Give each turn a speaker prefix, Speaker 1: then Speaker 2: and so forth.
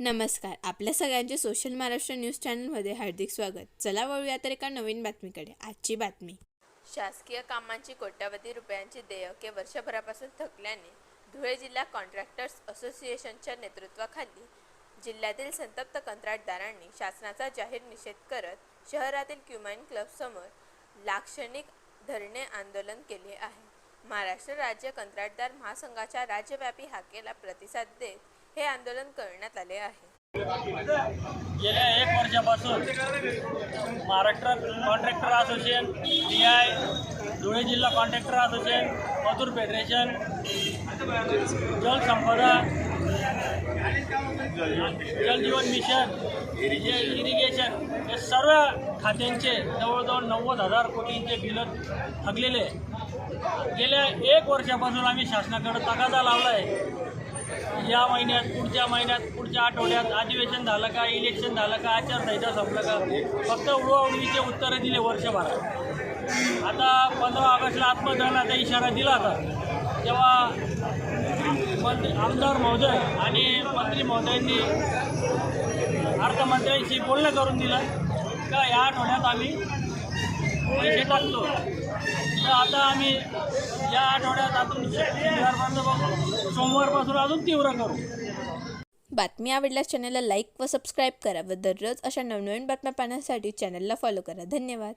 Speaker 1: नमस्कार. आपल्या सगळ्यांचे सोशल महाराष्ट्र न्यूज चॅनलमध्ये हार्दिक स्वागत. चला वळूया तर एका नवीन बातमीकडे. आजची बातमी. शासकीय कामांची कोट्यावधी रुपयांची देयके वर्षभरापासून थकल्याने धुळे जिल्हा कॉन्ट्रॅक्टर्स असोसिएशनच्या नेतृत्वाखाली जिल्ह्यातील संतप्त कंत्राटदारांनी शासनाचा जाहीर निषेध करत शहरातील क्युमाइन क्लबसमोर लाक्षणिक धरणे आंदोलन केले आहे. महाराष्ट्र राज्य कंत्राटदार महासंघाच्या राज्यव्यापी हाकेला प्रतिसाद देत हे आंदोलन करण्यात आले आहे.
Speaker 2: गेल्या एक वर्षापासून Maharashtra contractor association D I Dhule जिल्हा कॉन्ट्रॅक्टर असोसिएशन मजूर फेडरेशन जलसंपदा जलजीवन मिशन इरिगेशन हे सर्व खात्यांचे जवळजवळ नव्वद हजार कोटींचे बिलं थकलेले. गेल्या एक वर्षापासून आम्ही शासनाकडे तगादा लावला आहे या महिन्यात पुढच्या महिन्यात पुढच्या आठवड्यात अधिवेशन झालं का इलेक्शन झालं का आचारसंहिता संपलं का? फक्त उडवाउडवीचे उत्तरं दिले वर्षभरात. आता पंधरा ऑगस्टला आत्मदहनाचा इशारा दिला होता. तेव्हा मंत्री आमदार महोदय आणि मंत्री महोदयांनी अर्थमंत्र्यांशी बोलणं करून दिलं का या आठवड्यात आम्ही पैसे टाकतो. तर आता आम्ही या सोमवारपासून अजून तीव्र करू
Speaker 1: बातमी आवडल्यास चॅनलला लाईक व सबस्क्राईब करा व दररोज अशा नवनवीन बातम्या पाहण्यासाठी चॅनलला फॉलो करा. धन्यवाद.